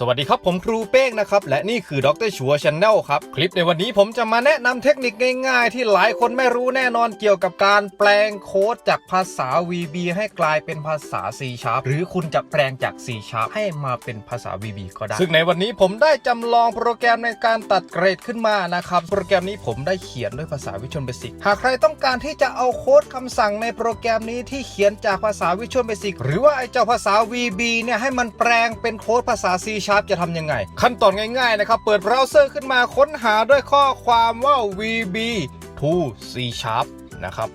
สวัสดีครับผมครูเป้งนะครับ และนี่คือดรชัวช n แนลครับ คลิปในวันนี้ผมจะมาแนะนำเทคนิคง่ายๆ ที่หลายคนไม่รู้แน่นอนเกี่ยวกับการแปลงโค้ดจากภาษา VB ให้กลายเป็นภาษา C Sharp หรือคุณจะแปลงจาก C Sharp ให้มาเป็นภาษา VB ก็ได้ ซึ่งในวันนี้ผมได้จำลองโปรแกรมในการตัดเกรดขึ้นมานะครับ โปรแกรมนี้ผมได้เขียนด้วยภาษา Visual Basic หากใครต้องการที่จะเอาโค้ดคำสั่งในโปรแกรมนี้ที่เขียนจากภาษา Visual Basic หรือว่าไอเจ้าภาษา VB เนี่ยให้มันแปลงเป็นโค้ดภาษา C Sharp จะทำยังไง ขั้นตอนง่ายๆนะครับ เปิดเบราว์เซอร์ขึ้นมาค้นหาด้วยข้อความว่า VB to C Sharp นะครับ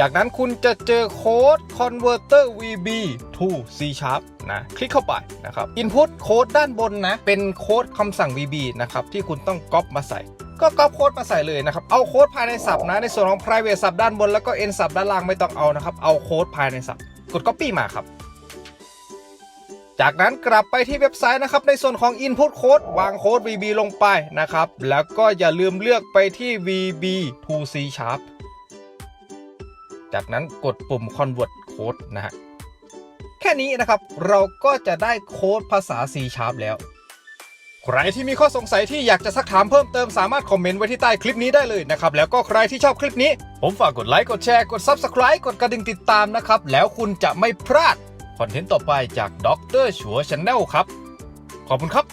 จากนั้นคุณจะเจอโค้ด converter VB to C Sharp นะ คลิกเข้าไปนะครับ Input โค้ดด้านบนนะ เป็นโค้ดคำสั่ง VB นะครับ ที่คุณต้องก๊อปมาใส่ก็ก๊อปโค้ดมาใส่เลยนะครับ เอาโค้ดภายในศัพท์นะ ในส่วนของ private ศัพท์ด้านบนแล้วก็ end ศัพท์ด้านล่างไม่ต้องเอานะครับ เอาโค้ดภายในศัพท์กด copy มาครับ จากนั้นกลับไปที่เว็บไซต์นะครับในส่วนของ Input Code วางโค้ด VB ลงไปนะครับ แล้วก็อย่าลืมเลือกไปที่ VB to C Sharp จากนั้นกดปุ่ม Convert Code นะฮะแค่นี้นะครับเราก็จะได้โค้ดภาษา C Sharp แล้ว ใครที่มีข้อสงสัยที่อยากจะซักถามเพิ่มเติมสามารถคอมเมนต์ไว้ที่ใต้คลิปนี้ได้เลยนะครับ แล้วก็ใครที่ชอบคลิปนี้ ผมฝากกดไลค์กดแชร์กด Subscribe กดกระดิ่งติดตามนะครับ แล้วคุณจะไม่พลาด คอนเทนต์ต่อไปจากด็อกเตอร์ชัวชาแนลครับ ขอบคุณครับ